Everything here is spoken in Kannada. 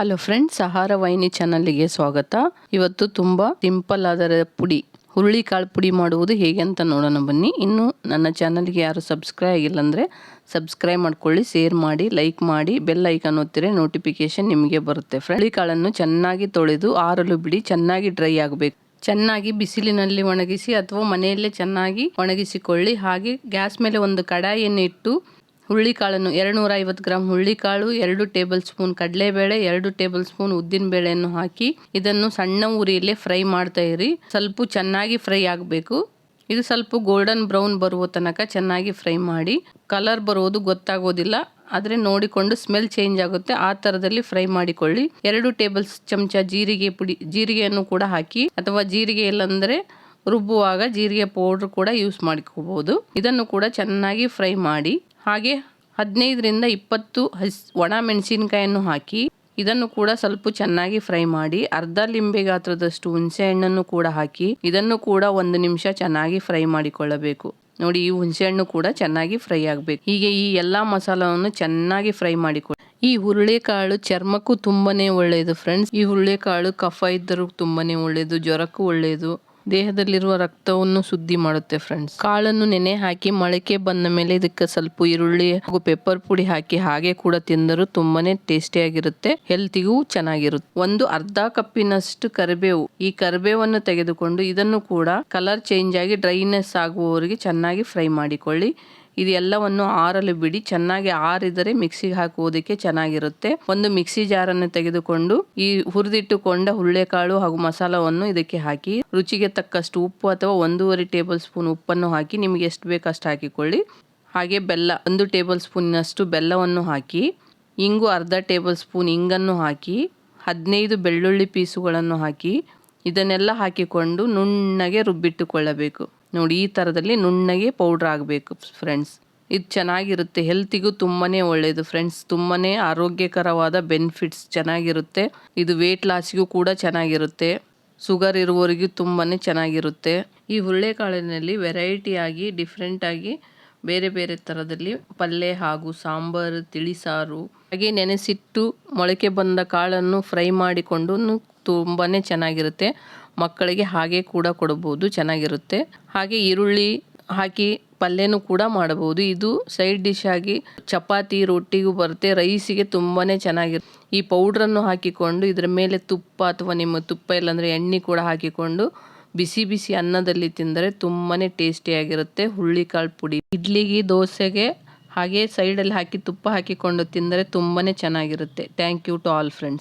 ಹಲೋ ಫ್ರೆಂಡ್ಸ್ ಆಹಾರ ವಾಹಿನಿ ಚಾನಲ್ಗೆ ಸ್ವಾಗತ. ಇವತ್ತು ತುಂಬ ಸಿಂಪಲ್ ಆದ ಪುಡಿ, ಹುರುಳಿಕಾಳು ಪುಡಿ ಮಾಡುವುದು ಹೇಗೆ ಅಂತ ನೋಡೋಣ ಬನ್ನಿ. ಇನ್ನು ನನ್ನ ಚಾನಲ್ಗೆ ಯಾರು ಸಬ್ಸ್ಕ್ರೈಬ್ ಆಗಿಲ್ಲ ಅಂದರೆ ಸಬ್ಸ್ಕ್ರೈಬ್ ಮಾಡ್ಕೊಳ್ಳಿ ಶೇರ್ ಮಾಡಿ ಲೈಕ್ ಮಾಡಿ ಬೆಲ್ ಐಕಾನ್ ಒತ್ತಿರೆ ನೋಟಿಫಿಕೇಶನ್ ನಿಮಗೆ ಬರುತ್ತೆ ಹುರುಳಿ ಕಾಳನ್ನು ಚೆನ್ನಾಗಿ ತೊಳೆದು ಆರಲು ಬಿಡಿ, ಚೆನ್ನಾಗಿ ಡ್ರೈ ಆಗಬೇಕು. ಚೆನ್ನಾಗಿ ಬಿಸಿಲಿನಲ್ಲಿ ಒಣಗಿಸಿ ಅಥವಾ ಮನೆಯಲ್ಲೇ ಚೆನ್ನಾಗಿ ಒಣಗಿಸಿಕೊಳ್ಳಿ. ಹಾಗೆ ಗ್ಯಾಸ್ ಮೇಲೆ ಒಂದು ಕಡಾಯಿಯನ್ನು ಇಟ್ಟು ಹುಳ್ಳಿಕಾಳನ್ನು ಎರಡುನೂರ ಐವತ್ತು ಗ್ರಾಂ ಹುರುಳಿಕಾಳು, ಎರಡು ಟೇಬಲ್ ಸ್ಪೂನ್ ಕಡಲೆಬೇಳೆ, ಎರಡು ಟೇಬಲ್ ಸ್ಪೂನ್ ಉದ್ದಿನ ಬೇಳೆಯನ್ನು ಹಾಕಿ ಇದನ್ನು ಸಣ್ಣ ಉರಿಯಲ್ಲೇ ಫ್ರೈ ಮಾಡ್ತಾ ಇರಿ. ಸ್ವಲ್ಪ ಚೆನ್ನಾಗಿ ಫ್ರೈ ಆಗಬೇಕು. ಇದು ಸ್ವಲ್ಪ ಗೋಲ್ಡನ್ ಬ್ರೌನ್ ಬರುವ ತನಕ ಚೆನ್ನಾಗಿ ಫ್ರೈ ಮಾಡಿ. ಕಲರ್ ಬರುವುದು ಗೊತ್ತಾಗೋದಿಲ್ಲ, ಆದರೆ ನೋಡಿಕೊಂಡು ಸ್ಮೆಲ್ ಚೇಂಜ್ ಆಗುತ್ತೆ. ಆ ಥರದಲ್ಲಿ ಫ್ರೈ ಮಾಡಿಕೊಳ್ಳಿ. ಎರಡು ಟೇಬಲ್ ಚಮಚ ಜೀರಿಗೆ ಪುಡಿ, ಜೀರಿಗೆಯನ್ನು ಕೂಡ ಹಾಕಿ, ಅಥವಾ ಜೀರಿಗೆ ಇಲ್ಲಂದರೆ ರುಬ್ಬುವಾಗ ಜೀರಿಗೆ ಪೌಡ್ರ್ ಕೂಡ ಯೂಸ್ ಮಾಡ್ಕೋಬಹುದು ಇದನ್ನು ಕೂಡ ಚೆನ್ನಾಗಿ ಫ್ರೈ ಮಾಡಿ. ಹಾಗೆ ಹದಿನೈದರಿಂದ ಇಪ್ಪತ್ತು ಹಸ್, ಒಣ ಮೆಣಸಿನಕಾಯನ್ನು ಹಾಕಿ ಇದನ್ನು ಕೂಡ ಸ್ವಲ್ಪ ಚೆನ್ನಾಗಿ ಫ್ರೈ ಮಾಡಿ ಅರ್ಧ ಲಿಂಬೆ ಗಾತ್ರದಷ್ಟು ಹುಣಸೆ ಹಣ್ಣನ್ನು ಕೂಡ ಹಾಕಿ ಇದನ್ನು ಕೂಡ ಒಂದು ನಿಮಿಷ ಚೆನ್ನಾಗಿ ಫ್ರೈ ಮಾಡಿಕೊಳ್ಳಬೇಕು. ನೋಡಿ, ಈ ಹುಣಸೆ ಹಣ್ಣು ಕೂಡ ಚೆನ್ನಾಗಿ ಫ್ರೈ ಆಗಬೇಕು. ಹೀಗೆ ಈ ಎಲ್ಲ ಮಸಾಲವನ್ನು ಚೆನ್ನಾಗಿ ಫ್ರೈ ಮಾಡಿಕೊಳ್ಳಿ ಈ ಹುರುಳೆಕಾಳು ಚರ್ಮಕ್ಕೂ ತುಂಬಾನೇ ಒಳ್ಳೆಯದು ಫ್ರೆಂಡ್ಸ್. ಈ ಹುರುಳೆಕಾಳು ಕಫ ಇದ್ದರೂ ತುಂಬಾನೇ ಒಳ್ಳೆಯದು ಜ್ವರಕ್ಕೂ ಒಳ್ಳೆಯದು ದೇಹದಲ್ಲಿರುವ ರಕ್ತವನ್ನು ಶುದ್ಧಿ ಮಾಡುತ್ತೆ ಫ್ರೆಂಡ್ಸ್ ಕಾಳನ್ನು ನೆನೆ ಹಾಕಿ ಮೊಳಕೆ ಬಂದ ಮೇಲೆ ಇದಕ್ಕೆ ಸ್ವಲ್ಪ ಈರುಳ್ಳಿ ಹಾಗೂ ಪೆಪ್ಪರ್ ಪುಡಿ ಹಾಕಿ ಹಾಗೆ ಕೂಡ ತಿಂದರೂ ತುಂಬಾನೇ ಟೇಸ್ಟಿಯಾಗಿರುತ್ತೆ ಹೆಲ್ತಿಗೂ ಚೆನ್ನಾಗಿರುತ್ತೆ. ಒಂದು ಅರ್ಧ ಕಪ್ಪಿನಷ್ಟು ಕರಿಬೇವು, ಈ ಕರಿಬೇವನ್ನು ತೆಗೆದುಕೊಂಡು ಇದನ್ನು ಕೂಡ ಕಲರ್ ಚೇಂಜ್ ಆಗಿ ಡ್ರೈನೆಸ್ ಆಗುವವರೆಗೆ ಚೆನ್ನಾಗಿ ಫ್ರೈ ಮಾಡಿಕೊಳ್ಳಿ. ಇದೆಲ್ಲವನ್ನು ಆರಲು ಬಿಡಿ. ಚೆನ್ನಾಗಿ ಆರಿದರೆ ಮಿಕ್ಸಿಗೆ ಹಾಕುವುದಕ್ಕೆ ಚೆನ್ನಾಗಿರುತ್ತೆ. ಒಂದು ಮಿಕ್ಸಿ ಜಾರನ್ನು ತೆಗೆದುಕೊಂಡು ಈ ಹುರಿದಿಟ್ಟುಕೊಂಡ ಹುಳ್ಳೆಕಾಳು ಹಾಗೂ ಮಸಾಲವನ್ನು ಇದಕ್ಕೆ ಹಾಕಿ, ರುಚಿಗೆ ತಕ್ಕಷ್ಟು ಉಪ್ಪು ಅಥವಾ ಒಂದೂವರೆ ಟೇಬಲ್ ಸ್ಪೂನ್ ಉಪ್ಪನ್ನು ಹಾಕಿ, ನಿಮಗೆ ಎಷ್ಟು ಬೇಕಷ್ಟು ಹಾಕಿಕೊಳ್ಳಿ. ಹಾಗೆ ಬೆಲ್ಲ, ಒಂದು ಟೇಬಲ್ ಸ್ಪೂನ್ನಷ್ಟು ಬೆಲ್ಲವನ್ನು ಹಾಕಿ, ಇಂಗು ಅರ್ಧ ಟೇಬಲ್ ಸ್ಪೂನ್ ಇಂಗನ್ನು ಹಾಕಿ, ಹದಿನೈದು ಬೆಳ್ಳುಳ್ಳಿ ಪೀಸುಗಳನ್ನು ಹಾಕಿ, ಇದನ್ನೆಲ್ಲ ಹಾಕಿಕೊಂಡು ನುಣ್ಣಗೆ ರುಬ್ಬಿಟ್ಟುಕೊಳ್ಳಬೇಕು. ನೋಡಿ, ಈ ಥರದಲ್ಲಿ ನುಣ್ಣಗೆ ಪೌಡ್ರ್ ಆಗಬೇಕು ಫ್ರೆಂಡ್ಸ್ ಇದು ಚೆನ್ನಾಗಿರುತ್ತೆ. ಹೆಲ್ತಿಗೂ ತುಂಬಾ ಒಳ್ಳೆಯದು ಫ್ರೆಂಡ್ಸ್ ತುಂಬಾ ಆರೋಗ್ಯಕರವಾದ ಬೆನಿಫಿಟ್ಸ್ ಚೆನ್ನಾಗಿರುತ್ತೆ. ಇದು ವೆಯ್ಟ್ ಲಾಸ್ಗೂ ಕೂಡ ಚೆನ್ನಾಗಿರುತ್ತೆ. ಶುಗರ್ ಇರುವವರಿಗೂ ತುಂಬಾ ಚೆನ್ನಾಗಿರುತ್ತೆ. ಈ ಹುರುಳೆಕಾಳಿನಲ್ಲಿ ವೆರೈಟಿಯಾಗಿ ಡಿಫ್ರೆಂಟಾಗಿ ಬೇರೆ ಬೇರೆ ಥರದಲ್ಲಿ ಪಲ್ಯ ಹಾಗೂ ಸಾಂಬಾರು ತಿಳಿಸಾರು ಹಾಗೆ ನೆನೆಸಿಟ್ಟು ಮೊಳಕೆ ಬಂದ ಕಾಳನ್ನು ಫ್ರೈ ಮಾಡಿಕೊಂಡು ತುಂಬಾ ಚೆನ್ನಾಗಿರುತ್ತೆ. ಮಕ್ಕಳಿಗೆ ಹಾಗೆ ಕೂಡ ಕೊಡಬಹುದು ಚೆನ್ನಾಗಿರುತ್ತೆ. ಹಾಗೆ ಈರುಳ್ಳಿ ಹಾಕಿ ಪಲ್ಯನೂ ಕೂಡ ಮಾಡಬಹುದು. ಇದು ಸೈಡ್ ಡಿಶ್ ಆಗಿ ಚಪಾತಿ, ರೊಟ್ಟಿಗೂ ಬರುತ್ತೆ. ರೈಸಿಗೆ ತುಂಬಾ ಚೆನ್ನಾಗಿರುತ್ತೆ ಈ ಪೌಡ್ರನ್ನು ಹಾಕಿಕೊಂಡು ಇದರ ಮೇಲೆ ತುಪ್ಪ ಅಥವಾ ನಿಮ್ಮ ತುಪ್ಪ ಇಲ್ಲಾಂದರೆ ಎಣ್ಣೆ ಕೂಡ ಹಾಕಿಕೊಂಡು ಬಿಸಿ ಬಿಸಿ ಅನ್ನದಲ್ಲಿ ತಿಂದರೆ ತುಂಬಾ ಟೇಸ್ಟಿಯಾಗಿರುತ್ತೆ ಹುಳ್ಳಿಕಾಳು ಪುಡಿ, ಇಡ್ಲಿಗೆ ದೋಸೆಗೆ ಹಾಗೆ ಸೈಡಲ್ಲಿ ಹಾಕಿ ತುಪ್ಪ ಹಾಕಿಕೊಂಡು ತಿಂದರೆ ತುಂಬಾ ಚೆನ್ನಾಗಿರುತ್ತೆ. Thank you to all friends.